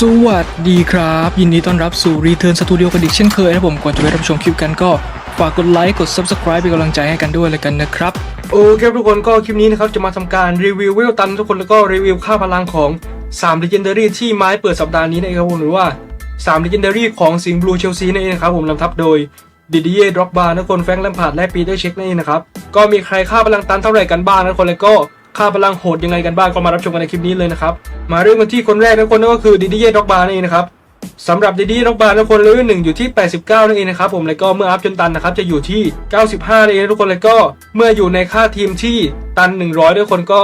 สวัสดีครับ ยินดีต้อนรับสู่ Return Studio กันอีกเช่นเคยนะผมก่อนจะไปรับชมคลิปกันก็ฝากกดไลค์กด Subscribe เป็นกำลังใจให้กันด้วยเลยกันนะครับ โอเคทุกคนก็คลิปนี้นะครับ จะมาทำการรีวิวเวลตันทุกคนแล้วก็รีวิวค่าพลังของ3 Legendary ที่ไม้เปิดสัปดาห์นี้นะครับผมหรือว่า3 Legendary ของสิงห์บลูเชลซีนั่นเองนะครับผมนำทัพโดยดิดิเย่ดร็อกบาร์นักคนแฟรงค์แลมพาร์ดและปีเตอร์เช็คนั่นเองนะครับก็มีใครค่าพลังตันเท่าไหร่กันบ้างนะทุกคนแล้วก็ ค่าพลังโหดยังไงกันบ้างก็มารับชมกันในคลิปนี้เลยนะครับ มาเริ่มกันที่คนแรกนะทุกคนนั่นก็คือดิดิเย่ด็อกบาร์นี่นเองนะครับสำหรับดิดีน็อกบาร์ทุกคนเลเวลหนึ่งอยู่ที่ 89นั่นเองนะครับผมแล้วก็เมื่ออัพจนตันนะครับจะอยู่ที่ 95นั่นเองทุกคนแล้วก็เมื่ออยู่ในค่าทีมที่ตัน 100ด้วยคนก็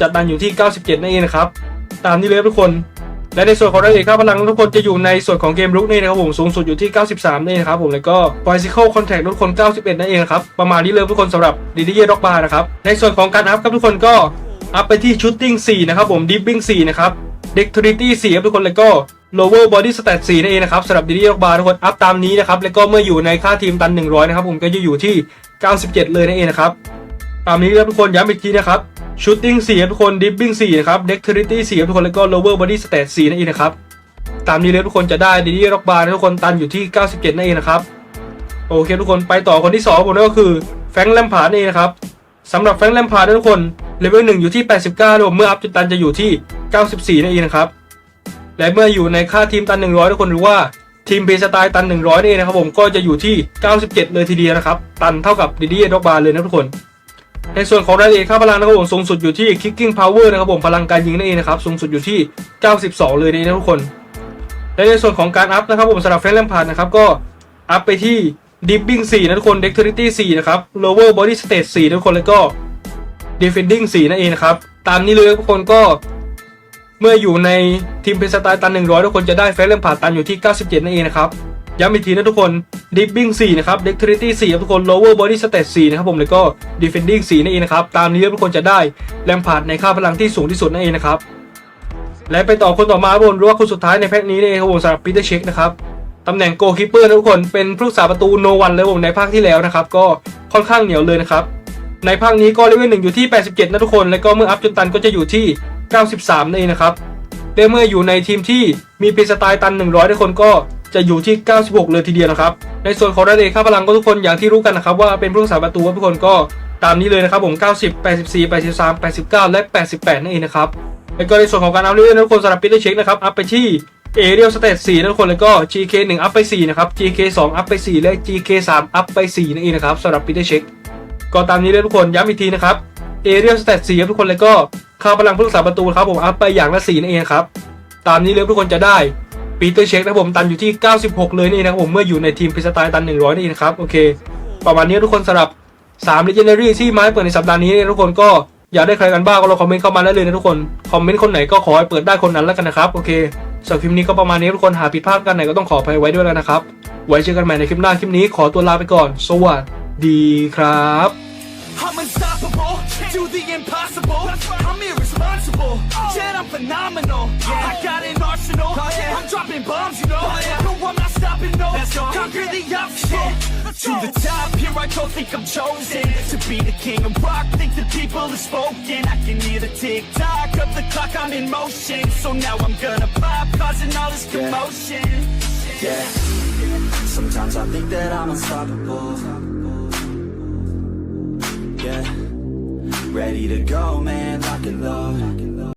จะตันอยู่ที่ 97นั่นเองนะครับตามนี้เลยทุกคน และในส่วนของรายละเอียดค่าพลังทุกคนจะอยู่ในส่วนของเกมรุกนี่นะครับผมสูงสุดอยู่ที่ 93นั่นเองนะครับผมแล้วก็ physical contact ทุกคน 91 นั่นเองนะครับประมาณนี้เลยทุกคนสำหรับดีดีเย่ด็อกบาร์นะครับในส่วนของการอัพครับทุกคนก็อัพไปที่ shooting 4 นะครับผม dipping 4 นะครับ dexterity 4ครับทุกคนแล้วก็ lower body stat 4นั่นเองนะครับสำหรับดีดีด็อกบาร์ทุกคนอัพตามนี้นะครับแล้วก็เมื่ออยู่ในค่าทีมตัน 100 นะครับผมก็จะอยู่ที่ 97 เลยนั่นเองนะครับตามนี้ครับทุกคนย้ำอีกทีนะครับ shooting 4ครับทุกคน dipping 4นะครับ dexterity 4ครับทุกคนแล้วก็ lower body stat 4นั่นเองนะครับตามนี้เลยทุกคนจะได้ดีดีร็อกบาร์ทุกคนตันอยู่ที่ 97นั่นเองนะครับโอเคทุกคนไปต่อคนที่2ผมนั่นก็คือแฟงแลมพาร์ดนี่นเองนะครับสำหรับแฟงแลมพาร์ดทุกคนเลเวล1อยู่ที่ 89รวมเมื่ออัพจนตันจะอยู่ที่ 94นั่นเองนะครับและเมื่ออยู่ในค่าทีมตัน 100 ทุกคนหรือว่าทีมเพสไตล์ตัน 100นี่นเองนะครับผมก็จะอยู่ที่ 97 เลยทีเดียวนะครับ ตันเท่ากับดีดีร็อกบาร์เลยนะทุกคน ในส่วนของรายละเอียดค่าพลังนะครับผมสูงสุดอยู่ที่ kicking power นะครับผมพลังการยิงนั่นเองนะครับสูงสุดอยู่ที่ 92 เลยนะทุกคนและในส่วนของการอัพนะครับผมสำหรับเฟรนแลมพาร์ดนะครับก็อัพไปที่ dipping 4นะทุกคน dexterity 4นะครับ lower body state 4ทุกคนแล้วก็ defending 4นั่นเองนะครับตามนี้เลยทุกคนก็เมื่ออยู่ในทีมเป็นสไตล์ตัน 100 ทุกคนจะได้เฟรนแลมพาร์ดตันอยู่ที่ 97 นั่นเองนะครับ ย้ำอีกทีนะทุกคน dipping 4 นะครับ dexterity 4ครับทุกคน lower body stat 4 นะครับผมแล้วก็ defending 4นั่นเองนะครับ ตามนี้ทุกคนจะได้แลมพาร์ดในค่าพลังที่สูงที่สุดนั่นเองนะครับ และไปต่อคนต่อมาบนรู้วคนสุดท้ายในแพ็คนี้นี่ครับผมสำหรับปีเตอร์เช็คนะครับตำแหน่งโกคิปเปอร์นะทุกคนเป็นผู้รักษาประตูโนวันเลยผมในภาคที่แล้วนะครับ ก็ค่อนข้างเหนียวเลยนะครับ ในภาคนี้ก็เลเวลหนึ่งอยู่ที่ 87 นะทุกคน แล้วก็เมื่ออัพจนตันก็จะอยู่ที่ 93นั่นเองนะครับและเมื่ออยู่ในทีมที่มีเพสไตล์ตัน 100 ทุกคนก็ จะอยู่ที่ 96 เลยทีเดียวนะครับ ในส่วนของรายละเอียดค่าพลังก็ทุกคนอย่างที่รู้กันนะครับว่าเป็นผู้รักษาประตูทุกคนก็ตามนี้เลยนะครับผม 90 84 83 89 และ 88 นั่นเองนะครับ แล้วก็ในส่วนของการอัพเรื่อยๆนะทุกคนสำหรับปีเตอร์เช็คนะครับ อัพไปที่เอเรียลสเตต4นะทุกคนแล้วก็ GK 1อัพไป 4 นะครับ GK 2อัพไป 4 และ GK 3อัพไป 4 นั่นเองนะครับสำหรับปีเตอร์เช็คก็ตามนี้เลยทุกคนย้ำอีกทีนะครับเอเรียลสเตต4ครับทุกคนแล้วก็ค่าพลังผู้รักษาประตูครับผมอัพไปอย่างละ4นั่นเองครับตามนี้เลยทุกคนจะได้ ปีเตอร์เช็คนะครับผมตันอยู่ที่ 96 เลยนี่นะครับผมเมื่ออยู่ในทีมพิสไตล์ตัน 100 นี่นะครับโอเค ประมาณนี้ทุกคนสำหรับ3 Legendary ที่ไม้เปิดในสัปดาห์นี้นี่ทุกคนก็อยากได้ใครกันบ้างก็ลองคอมเมนต์เข้ามาได้เลยนะทุกคนคอมเมนต์คนไหนก็ขอให้เปิดได้คนนั้นแล้วกันนะครับโอเคสำหรับคลิปนี้ก็ประมาณนี้ทุกคนหาผิดพลาดกันไหนก็ต้องขออภัยไว้ด้วยแล้วนะครับไว้เจอกันใหม่ในคลิปหน้าคลิปนี้ขอตัวลาไปก่อน สวัสดีครับ I'm unstoppable, do the impossible. I'm irresponsible, phenomenal. I got an arsenal, oh, I'm dropping bombs, you know. Oh, no, I'm not stopping, no. Conquer the obstacle. To the top, here I go, think I'm chosen to be the king of rock. Think the people have spoken. I can hear the tick tock of the clock. I'm in motion, so now I'm gonna pop, causing all this commotion. Yeah. Sometimes I think that I'm unstoppable. Yeah. Ready to go, man, lock and load.